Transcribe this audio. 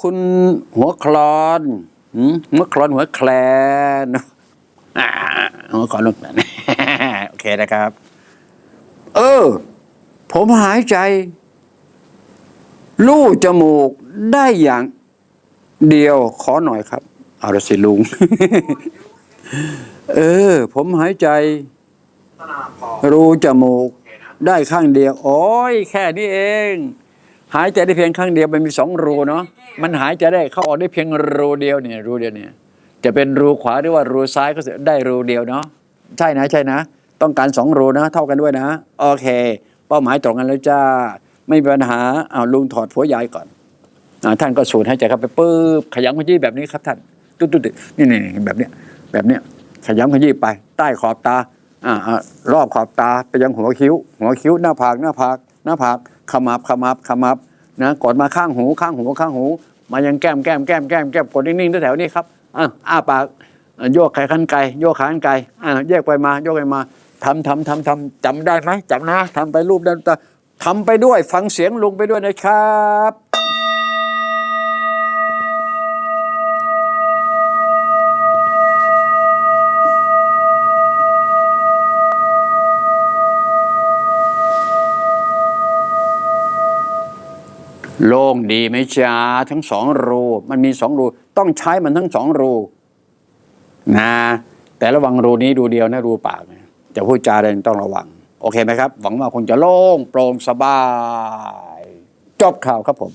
คุณหัวคลอนหัวคลอนหัวแคลนหัวคลอนหัวแคลนโอเคนะครับ เออ ผมหายใจ ลู่จมูกได้อย่างเดียวขอหน่อยครับ เอาละสิลุง เออ ผมหายใจ รูจมูก ได้ข้างเดียว โอ้ยแค่นี้เอง หายใจได้เพียงข้างเดียวมันมีสองรูเนาะมันหายใจได้เข้าออกได้เพียงรูเดียวเนี่ยรูเดียวเนี่ยจะเป็นรูขวาหรือว่ารูซ้ายก็ได้รูเดียวเนาะใช่นะใช่นะ ต้องการสองรูนะ เท่ากันด้วยนะ โอเค เป้าหมายตรงกันแล้วจ้า ไม่มีปัญหาเอาลุงถอดผัวยายก่อนอท่านก็สูดหายใจเข้าไปปุ๊บขยำขยี้แบบนี้ครับท่านตุ๊ดตุ๊ดนี่นี่นี่แบบเนี้ยแบบเนี้ยขยำขยี้ไป ใต้ขอบตาอ่ารอบขอบตาไปยังหัวคิ้ว หัวคิ้วหน้าผากหน้าผากหน้าผาก ขมับขมับขมับนะกดมาข้างหูข้างหูข้างหู มายังแก้มแก้มแก้มแก้มแก้มกดนิ่งๆแถวๆนี้ครับอะอ้าปากโยกแขนขันไกลโยกขาขันไกลอะแยกไปมาโยกไปมาทำทำทำทำจำได้ไหมจำนะทำไปรูปนั้นทำไปด้วยฟังเสียงลุงไปด้วยนะครับ โล่งดีไหมจ้าทั้งสองรู มันมีสองรู ต้องใช้มันทั้งสองรูนะ แต่ระวังรูนี้ดูเดียวนะรูปากนะจะพูดจาอะไรต้องระวัง โอเคไหมครับ หวังว่าคงจะโล่งโปร่งสบาย จบข่าวครับผม